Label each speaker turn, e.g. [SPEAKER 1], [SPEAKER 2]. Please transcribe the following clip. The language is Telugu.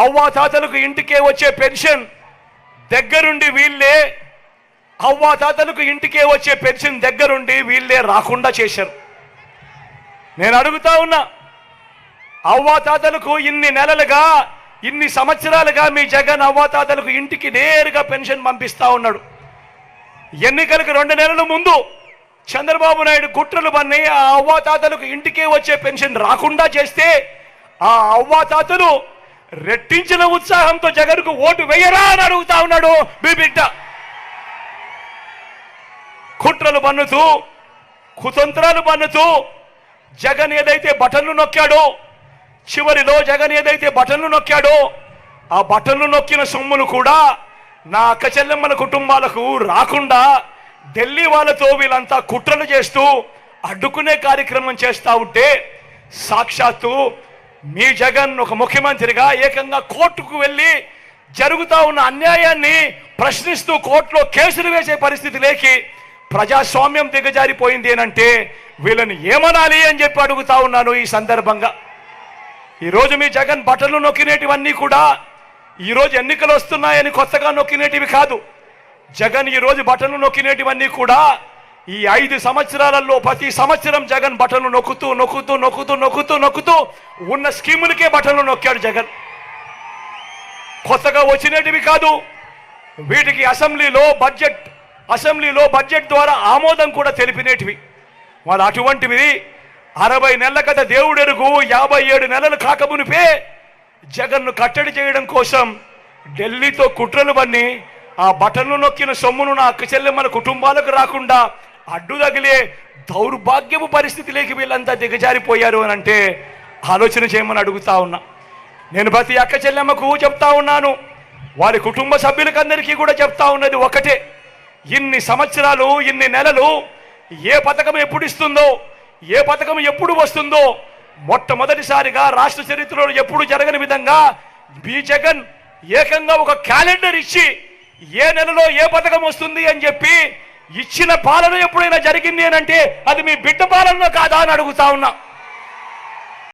[SPEAKER 1] అవ్వాతాతలకు ఇంటికే వచ్చే పెన్షన్ దగ్గరుండి వీళ్ళే అవ్వాతాతలకు ఇంటికే వచ్చే పెన్షన్ దగ్గరుండి వీళ్ళే రాకుండా చేశారు. నేను అడుగుతా ఉన్నా అవ్వాతాతలకు ఇన్ని నెలలుగా ఇన్ని సంవత్సరాలుగా మీ జగన్ అవ్వాతాతలకు ఇంటికి నేరుగా పెన్షన్ పంపిస్తా ఉన్నాడు. ఎన్నికలకు రెండు నెలల ముందు చంద్రబాబు నాయుడు కుట్రలు పన్ని ఆ అవ్వాతాతలకు ఇంటికే వచ్చే పెన్షన్ రాకుండా చేస్తే ఆ అవ్వాతాతలు రెట్టించిన ఉత్సాహంతో జగన్కు ఓటు వేయరా అని అడుగుతా ఉన్నాడు మీ బిడ్డ. కుట్రలు పన్నుతూ కుతంత్రాలు పన్నుతూ జగన్ ఏదైతే బటన్లు నొక్కాడో చివరిలో జగన్ ఏదైతే బటన్లు నొక్కాడో ఆ బటన్లు నొక్కిన సొమ్ములు కూడా నా అక్క చెల్లెమ్మల కుటుంబాలకు రాకుండా ఢిల్లీ వాళ్ళతో వీళ్ళంతా కుట్రలు చేస్తూ అడ్డుకునే కార్యక్రమం చేస్తూ ఉంటే సాక్షాత్తు మీ జగన్ ఒక ముఖ్యమంత్రిగా ఏకంగా కోర్టుకు వెళ్ళి జరుగుతూ ఉన్న అన్యాయాన్ని ప్రశ్నిస్తూ కోర్టులో కేసులు వేసే పరిస్థితి లేకి ప్రజాస్వామ్యం దిగజారిపోయింది అంటే వీళ్ళని ఏమనాలి అని చెప్పి అడుగుతా ఉన్నాను ఈ సందర్భంగా. ఈరోజు మీ జగన్ బట్టలు నొక్కినేటివన్నీ కూడా ఈరోజు ఎన్నికలు వస్తున్నాయని కొత్తగా నొక్కినేటివి కాదు. జగన్ ఈరోజు బట్టలు నొక్కినేటివన్నీ కూడా ఈ ఐదు సంవత్సరాలలో ప్రతి సంవత్సరం జగన్ బటన్లు నొక్కుతూ నొక్కుతూ నొక్కుతూ నొక్కుతూ నొక్కుతూ ఉన్న స్కీములకే బటన్లు నొక్కాడు జగన్. కొత్తగా వచ్చినటివి కాదు వీటికి అసెంబ్లీలో బడ్జెట్ అసెంబ్లీలో బడ్జెట్ ద్వారా ఆమోదం కూడా తెలిపినేటివి. మరి అటువంటివి అరవై నెలల కథ దేవుడెరుగు యాభై ఏడు నెలలు కాకమునిపే జగన్ను కట్టడి చేయడం కోసం ఢిల్లీతో కుట్రలు బన్ని ఆ బటన్లు నొక్కిన సొమ్మును నా అక్క చెల్లెమ్మల కుటుంబాలకు రాకుండా అడ్డు తగిలే దౌర్భాగ్యపు పరిస్థితిలోకి వీళ్ళంతా దిగజారిపోయారు అని అంటే ఆలోచన చేయమని అడుగుతా ఉన్నా. నేను ప్రతి అక్క చెల్లెమ్మకు చెప్తా ఉన్నాను. వారి కుటుంబ సభ్యులకందరికీ కూడా చెప్తా ఉన్నది ఒకటే. ఇన్ని సంవత్సరాలు ఇన్ని నెలలు ఏ పథకం ఎప్పుడు ఇస్తుందో ఏ పథకం ఎప్పుడు వస్తుందో మొట్టమొదటిసారిగా రాష్ట్ర చరిత్రలో ఎప్పుడు జరగని విధంగా బి జగన్ ఏకంగా ఒక క్యాలెండర్ ఇచ్చి ఏ నెలలో ఏ పథకం వస్తుంది అని చెప్పి ఇచ్చిన పాలన ఎప్పుడైనా జరిగింది అంటే అది మీ బిడ్డ పాలన కాదా అని అడుగుతా ఉన్నా.